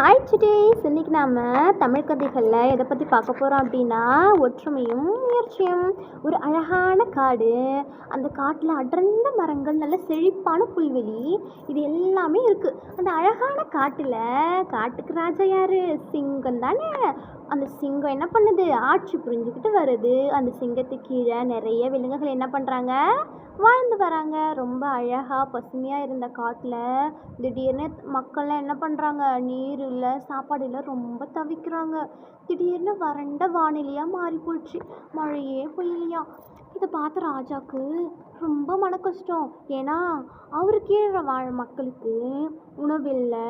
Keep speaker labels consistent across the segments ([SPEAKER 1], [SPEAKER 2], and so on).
[SPEAKER 1] Hi சுடேஸ் இன்னைக்கு நாம் தமிழ் கதைகளில் எதை பற்றி பார்க்க போகிறோம் அப்படின்னா ஒற்றுமையும் முயற்சியும் ஒரு அழகான காடு அந்த காட்டில் அடர்ந்த மரங்கள் நல்ல செழிப்பான புல்வெளி இது எல்லாமே இருக்குது அந்த அழகான காட்டில் காட்டுக்கு ராஜா யார்? சிங்கம் தானே. அந்த சிங்கம் என்ன பண்ணுது? ஆட்சி புரிஞ்சுக்கிட்டு வருது. அந்த சிங்கத்துக்கு கீழே நிறைய விலங்குகள் என்ன பண்ணுறாங்க வாழ்ந்து வராங்க. ரொம்ப அழகாக பசுமையாக இருந்த காட்டில் திடீர்னு மக்கள்லாம் என்ன பண்ணுறாங்க நீர் இல்லை சாப்பாடு இல்லை ரொம்ப தவிக்கிறாங்க. திடீர்னு வறண்ட வானிலையாக மாறி போச்சு மழையே பொய்யலையா? இதை பார்த்த ராஜாவுக்கு ரொம்ப கஷ்டம். ஏன்னா அவர் கீழே வாழ மக்களுக்கு உணவு இல்லை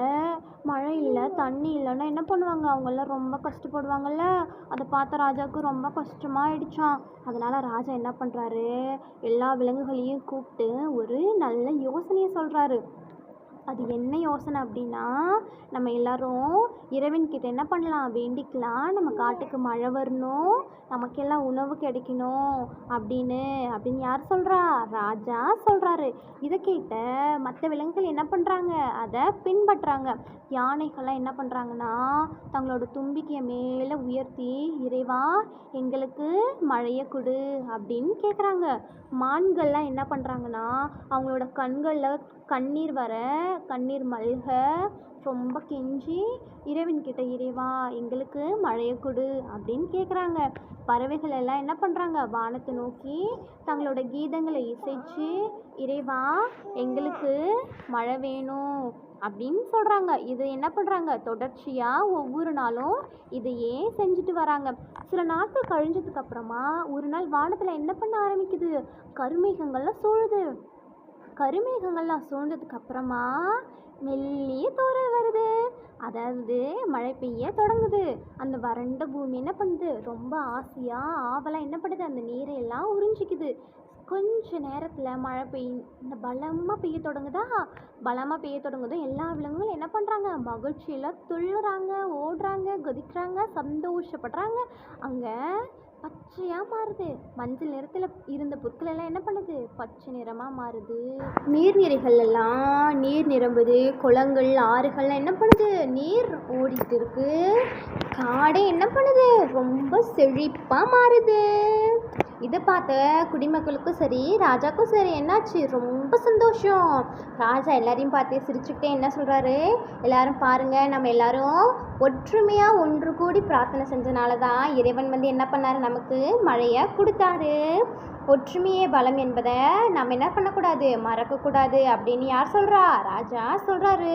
[SPEAKER 1] மழை இல்லை தண்ணி இல்லைன்னா என்ன பண்ணுவாங்க? அவங்கெல்லாம் ரொம்ப கஷ்டப்படுவாங்கள்ல அதை பார்த்த ராஜாவுக்கு ரொம்ப கஷ்டமாயிடுச்சாம் அதனால் ராஜா என்ன பண்ணுறாரு எல்லா விலங்குகளையும் கூப்பிட்டு ஒரு நல்ல யோசனையை சொல்கிறாரு அது என்ன யோசனை அப்படின்னா நம்ம எல்லாரும் இறைவன்கிட்ட என்ன பண்ணலாம்? வேண்டிக்கலாம். நம்ம காட்டுக்கு மழை வரணும். நமக்கெல்லாம் உணவு கிடைக்கணும் அப்படின்னு அப்படின்னு யார் சொல்கிறா ராஜா சொல்கிறாரு இதை கேட்ட மற்ற விலங்குகள் என்ன பண்ணுறாங்க அதை பின்பற்றுறாங்க யானைகள்லாம் என்ன பண்ணுறாங்கன்னா தங்களோட தும்பிக்கையை மேலே உயர்த்தி இறைவா எங்களுக்கு மழையை கொடு அப்படின்னு கேட்குறாங்க மான்கள்லாம் என்ன பண்ணுறாங்கன்னா அவங்களோட கண்களில் கண்ணீர் வர கண்ணீர் மல்க ரொம்ப கெஞ்சி இறைவன்கிட்ட இறைவா எங்களுக்கு மழையை கொடு அப்படின்னு கேட்குறாங்க பறவைகள் எல்லாம் என்ன பண்ணுறாங்க வானத்தை நோக்கி தங்களோட கீதங்களை இசைச்சு இறைவா எங்களுக்கு மழை வேணும் அப்படின்னு சொல்கிறாங்க இது என்ன பண்ணுறாங்க தொடர்ச்சியாக ஒவ்வொரு நாளும் இதையே செஞ்சுட்டு வராங்க. சில நாட்கள் கழிஞ்சதுக்கு அப்புறமா ஒரு நாள் வானத்தில் என்ன பண்ண ஆரம்பிக்குது? கருமேகங்கள்லாம் சூழுது. கருமேகங்கள்லாம் சூழ்ந்ததுக்கு அப்புறமா மெல்லிய தூறல் வருது. அதாவது மழை பெய்ய தொடங்குது. அந்த வறண்ட பூமி என்ன பண்ணுது? ரொம்ப ஆசையாக ஆவலாக என்ன பண்ணுது? அந்த நீரை எல்லாம் உறிஞ்சிக்குது. கொஞ்ச நேரத்தில் மழை பெய் இந்த பலமாக பெய்ய தொடங்குதா? பலமாக பெய்ய தொடங்குதும் எல்லா விலங்குகளும் என்ன பண்ணுறாங்க மகிழ்ச்சியில் துள்ளுறாங்க ஓடுறாங்க கொதிக்கிறாங்க சந்தோஷப்படுறாங்க. அங்கே பச்சையாக மாறுது? மஞ்சள் நிறத்தில் இருந்த புற்கள் எல்லாம் என்ன பண்ணுது? பச்சை நிறமாக மாறுது. நீர்நிலைகள் எல்லாம் நீர் நிரம்புது. குளங்கள் ஆறுகள்லாம் என்ன பண்ணுது? நீர் ஓடிட்டு இருக்கு. காடே என்ன பண்ணுது? ரொம்ப செழிப்பாக மாறுது. இதை பார்த்த குடிமக்களுக்கும் சரி ராஜாக்கும் சரி என்னாச்சு? ரொம்ப சந்தோஷம். ராஜா எல்லாரையும் பார்த்து சிரிச்சுக்கிட்டே என்ன சொல்கிறாரு எல்லாரும் பாருங்கள் நம்ம எல்லாரும் ஒற்றுமையாக ஒன்று கூடி பிரார்த்தனை செஞ்சனால தான் இறைவன் வந்து என்ன பண்ணாரு? நமக்கு மழையை கொடுத்தாரு. ஒற்றுமையே பலம் என்பதை நம்ம என்ன பண்ணக்கூடாது? மறக்கக்கூடாது அப்படின்னு யார் சொல்கிறா ராஜா சொல்கிறாரு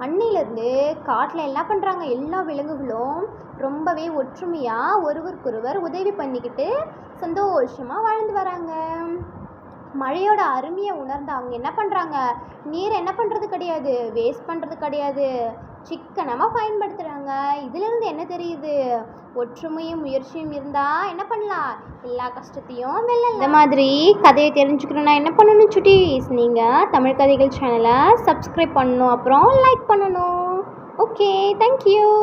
[SPEAKER 1] அன்னையிலேருந்து காட்டில் என்ன பண்ணுறாங்க எல்லா விலங்குகளும் ரொம்பவே ஒற்றுமையாக ஒருவருக்கொருவர் உதவி பண்ணிக்கிட்டு சந்தோஷமாக வாழ்ந்து வராங்க. மழையோட அருமையை உணர்ந்து அவங்க என்ன பண்ணுறாங்க நீரை என்ன பண்ணுறது கிடையாது. வேஸ்ட் பண்ணுறது கிடையாது. சிக்கனமாக பயன்படுத்துகிறாங்க இதிலிருந்து என்ன தெரியுது? ஒற்றுமையும் முயற்சியும் இருந்தால் என்ன பண்ணலாம்? எல்லா கஷ்டத்தையும் வெல்லலாம். இந்த மாதிரி கதையை தெரிஞ்சுக்கணுன்னா என்ன பண்ணணும் சுட்டீஸ்? நீங்கள் தமிழ் கதைகள் சேனலை சப்ஸ்கிரைப் பண்ணணும். அப்புறம் லைக் பண்ணணும். Okay thank you